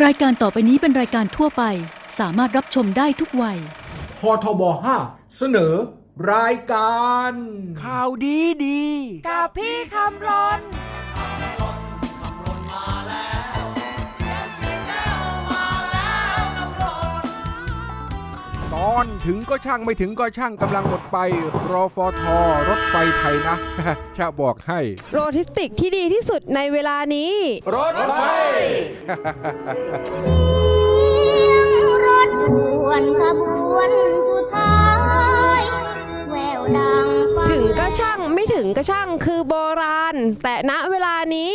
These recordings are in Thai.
รายการต่อไปนี้เป็นรายการทั่วไป สามารถรับชมได้ทุกวัย พทบ5เสนอ รายการ ข่าวดีดี กับพี่คำรนตอนถึงก็ช่างไม่ถึงก็ช่างกำลังหมดไป รอฟอทอรถไฟไทยนะ จะบอกให้โลจิสติกที่ดีที่สุดในเวลานี้ รถไฟ รถด่วนขบวนสุดท้าย แววดังฟังถึงก็ช่างไม่ถึงก็ช่างคือโบราณ แต่ณเวลานี้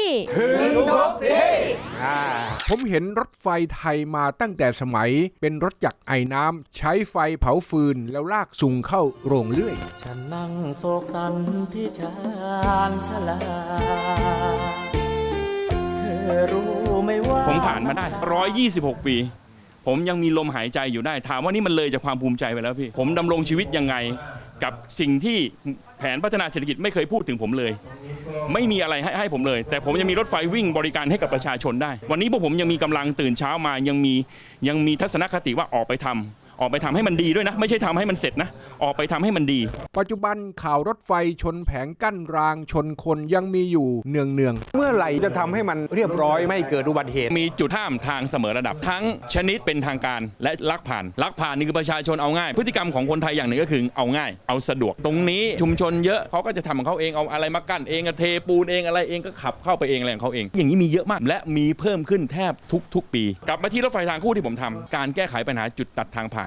ผมเห็นรถไฟไทยมาตั้งแต่สมัย เป็นรถจักรไอ้น้ำใช้ไฟเผาฟืนแล้วลากซุงเข้าโรงเลื่อย ฉันนั่งโศกสันที่ชานชาลาเธอรู้ไหมว่าผมผ่านมาได้ 126 ปี ผมยังมีลมหายใจอยู่ได้ ถามว่านี่มันเลยจากความภูมิใจไปแล้วพี่ ผมดำรงชีวิตยังไง กับสิ่งที่แผนพัฒนาเศรษฐกิจไม่เคยพูดถึงผมเลย ไม่มีอะไรให้ให้ผมเลย แต่ผมยังมีรถไฟวิ่งบริการให้กับประชาชนได้ วันนี้พวกผมยังมีกำลังตื่นเช้ามายังมียังมีทัศนคติว่าออกไปทำ ออกไปทำให้มันดีด้วยนะ ไม่ใช่ทำให้มันเสร็จนะ ออกไปทำให้มันดี ปัจจุบันข่าวรถไฟชนแผงกั้นรางชนคนยังมีอยู่เนืองเนืองๆเมื่อไหร่จะทำให้มันเรียบร้อยไม่เกิดอุบัติเหตุ มีจุดห้ามทางเสมอระดับทั้งชนิดเป็นทางการและลักผ่าน ลักผ่านนี่คือประชาชนเอาง่าย พฤติกรรมของคนไทยอย่างหนึ่งก็คือเอาง่าย เอาสะดวก ตรงนี้ชุมชนเยอะเขาก็จะทำของเขาเองเอาอะไรมากั้นเองเทปูนเองอะไรเองก็ขับเข้าไปเองอะไรของเขาเอง อย่างนี้มีเยอะมาก และมีเพิ่มขึ้นแทบทุก ๆ ปี กลับมาที่รถไฟทางคู่ที่ผมทำการแก้ไขปัญหาจุดตัดทางผ่าน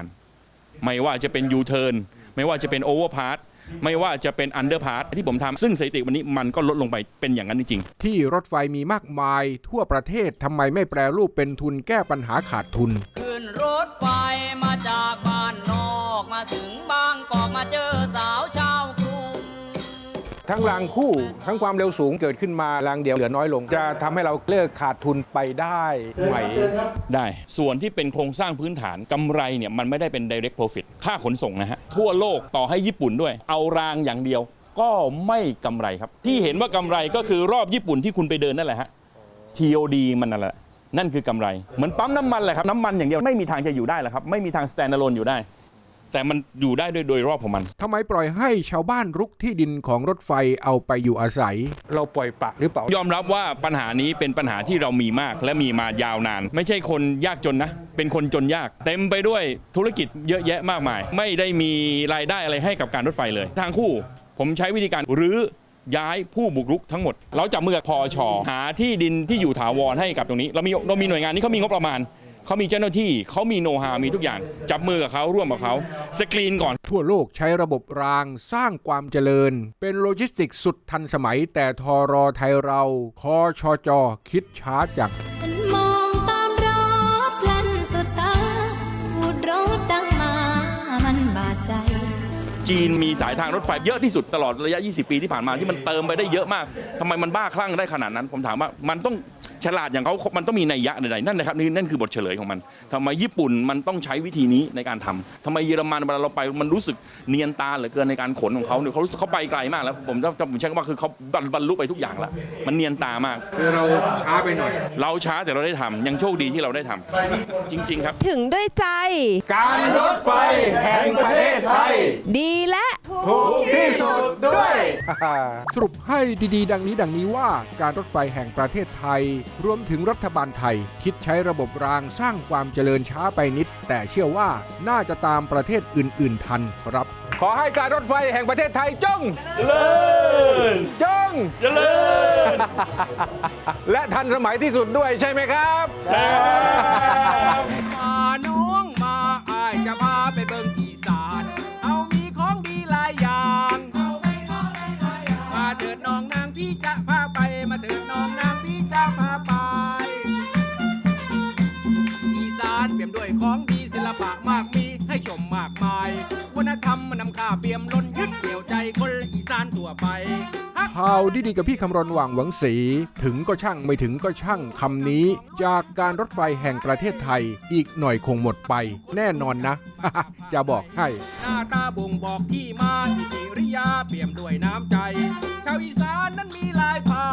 ไม่ว่าจะเป็นยูเทิร์นไม่ว่าจะเป็นโอเวอร์พาร์ไม่ว่าจะเป็นอันเดอร์พาร์ที่ผมทำซึ่งสถิติวันนี้มันก็ลดลงไปเป็นอย่างนั้นจริงๆ ที่รถไฟมีมากมายทั่วประเทศทำไมไม่แปรรูปเป็นทุนแก้ปัญหาขาดทุนขึ้นรถไฟมาจากบ้านนอก ทั้งรางคู่ทั้งความเร็วสูงเกิดขึ้นมารางเดียวเหลือน้อยลง จะทำให้เราเลิกขาดทุนไปได้ไหม ได้ส่วนที่เป็นโครงสร้างพื้นฐานกำไรเนี่ยมันไม่ได้เป็น direct profit ค่าขนส่งนะฮะ ทั่วโลกต่อให้ญี่ปุ่นด้วย เอารางอย่างเดียว ก็ไม่กำไรครับ ที่เห็นว่ากำไรก็คือรอบญี่ปุ่นที่คุณไปเดินนั่นแหละฮะ TOD มันนั่นแหละนั่นคือกำไร เหมือนปั๊มน้ำมันแหละครับ น้ำมันอย่างเดียวไม่มีทางจะอยู่ได้หรอกครับ ไม่มีทาง stand alone อยู่ได้ แต่มันอยู่ได้โดยโดยรอบของมัน ทำไมปล่อยให้ชาวบ้านรุกที่ดินของรถไฟเอาไปอยู่อาศัย เราปล่อยปละหรือเปล่า ยอมรับว่าปัญหานี้เป็นปัญหาที่เรามีมากและมีมายาวนาน ไม่ใช่คนยากจนนะ เป็นคนจนยาก เต็มไปด้วยธุรกิจเยอะแยะมากมาย ไม่ได้มีรายได้อะไรให้กับการรถไฟเลย ทางคู่ ผมใช้วิธีการรื้อย้ายผู้บุกรุกทั้งหมด เราจับมือกับพอชหาที่ดินที่อยู่ถาวรให้กับตรงนี้ เรามีเรามีหน่วยงานนี้เขามีงบประมาณ เขามีเจ้าหน้าที่เขามีโน้ตฮามีทุกอย่าง จับมือกับเขาร่วมกับเขาสกรีนก่อน ทั่วโลกใช้ระบบรางสร้างความเจริญ เป็นโลจิสติกสุดทันสมัย แต่ทอรอไทยเราคอชอจอคิดช้าจังฉันมองตามรถลั่นสุดตาพูดรถดังมามันบาดใจจีนมีสายทางรถไฟเยอะที่สุดตลอดระยะ 20 ปีที่ผ่านมาที่มันเติมไปได้เยอะมากทำไมมันบ้าคลั่งได้ขนาดนั้น ผมถามว่ามันต้อง ฉลาดอย่างเขามันต้องมีนัยยะใดๆนั่นนะครับนี่นั่นคือบทเฉลยของมันทำไมญี่ปุ่นมันต้องใช้วิธีนี้ในการทำทำไมเยอรมันเวลาเราไปมันรู้สึกเนียนตาเหลือเกินในการขนของเขาเนี่ยเขารู้สึกเขาไปไกลมากแล้วผมจะผมใช้คำว่าคือเขาบรรลุไปทุกอย่างแล้วมันเนียนตามาก คือเราช้าไปหน่อย เราช้าแต่เราได้ทำยังโชคดีที่เราได้ทำจริง ๆ ครับ ถึงด้วยใจ การรถไฟแห่งประเทศไทย ดีและที่สุดด้วย สรุปให้ดีๆ ดังนี้ดังนี้ว่าการรถไฟแห่งประเทศไทย รวมถึงรัฐบาลไทย คิดใช้ระบบรางสร้างความเจริญช้าไปนิด แต่เชื่อว่าน่าจะตามประเทศอื่น ๆ ทันครับ ขอให้การรถไฟแห่งประเทศไทยจงเจริญจงเจริญและทันสมัยที่สุดด้วยใช่ไหมครับมาน้องมาอายจะพาไปเบิ่ง ของดีศิลปะมากมีให้ชมมากมาย วัฒนธรรมมันนำค่าเปี่ยมล้นยึดเหนี่ยวใจคนอีสานทั่วไป ข่าวดีๆกับพี่คำรณหว่างหวังสี ถึงก็ช่างไม่ถึงก็ช่างคำนี้ จากการรถไฟแห่งประเทศไทย อีกหน่อยคงหมดไป แน่นอนนะ จะบอกให้ หน้าตาบ่งบอกที่มาที่กิริยาเปี่ยมด้วยน้ำใจ ชาวอีสานนั้นมีหลายเผ่า